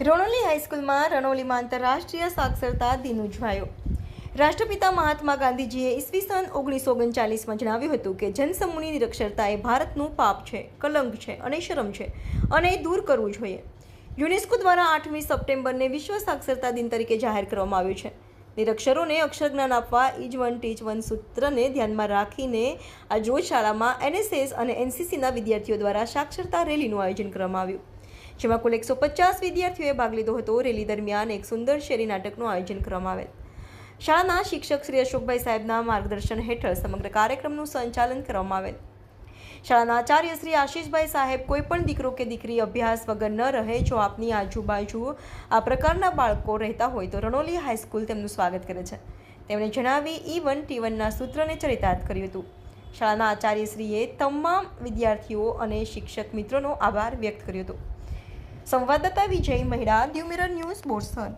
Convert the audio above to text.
રણોલી હાઈસ્કૂલમાં રણોલીમાં આંતરરાષ્ટ્રીય સાક્ષરતા દિન ઉજવાયો. રાષ્ટ્રપિતા મહાત્મા ગાંધીજીએ ઈસવીસન ઓગણીસો ઓગણચાલીસમાં જણાવ્યું હતું કે જનસમૂહની નિરક્ષરતા એ ભારતનું પાપ છે, કલંક છે અને શરમ છે અને એ દૂર કરવું જોઈએ. યુનેસ્કો દ્વારા આઠમી સપ્ટેમ્બરને વિશ્વ સાક્ષરતા દિન તરીકે જાહેર કરવામાં આવ્યું છે. નિરક્ષરોને અક્ષર જ્ઞાન આપવા ઇજ વન ટીચ વન સૂત્રને ધ્યાનમાં રાખીને આ જોજ શાળામાં એનએસએસ અને એનસીસીના વિદ્યાર્થીઓ દ્વારા સાક્ષરતા રેલીનું આયોજન કરવામાં આવ્યું. જેમાં કુલ એકસો પચાસ વિદ્યાર્થીઓએ ભાગ લીધો હતો. રેલી દરમિયાન એક સુંદર શેરી નાટકનું આયોજન કરવામાં આવેલ. શાળાના શિક્ષક શ્રી અશોકભાઈ સાહેબના માર્ગદર્શન હેઠળ સમગ્ર કાર્યક્રમનું સંચાલન કરવામાં આવેલ. શાળાના આચાર્ય શ્રી આશીષભાઈ સાહેબ કોઈ પણ દીકરો કે દીકરી અભ્યાસ વગર ન રહે, જો આપની આજુબાજુ આ પ્રકારના બાળકો રહેતા હોય તો રણોલી હાઈસ્કૂલ તેમનું સ્વાગત કરે છે. તેમણે જણાવી, ઈ વન ટી વનના સૂત્રને ચરિતાર્થ કર્યું હતું. શાળાના આચાર્યશ્રીએ તમામ વિદ્યાર્થીઓ અને શિક્ષક મિત્રોનો આભાર વ્યક્ત કર્યો હતો. संवाददाता विजयी महिडा द्युमिरर न्यूज बोर्सन.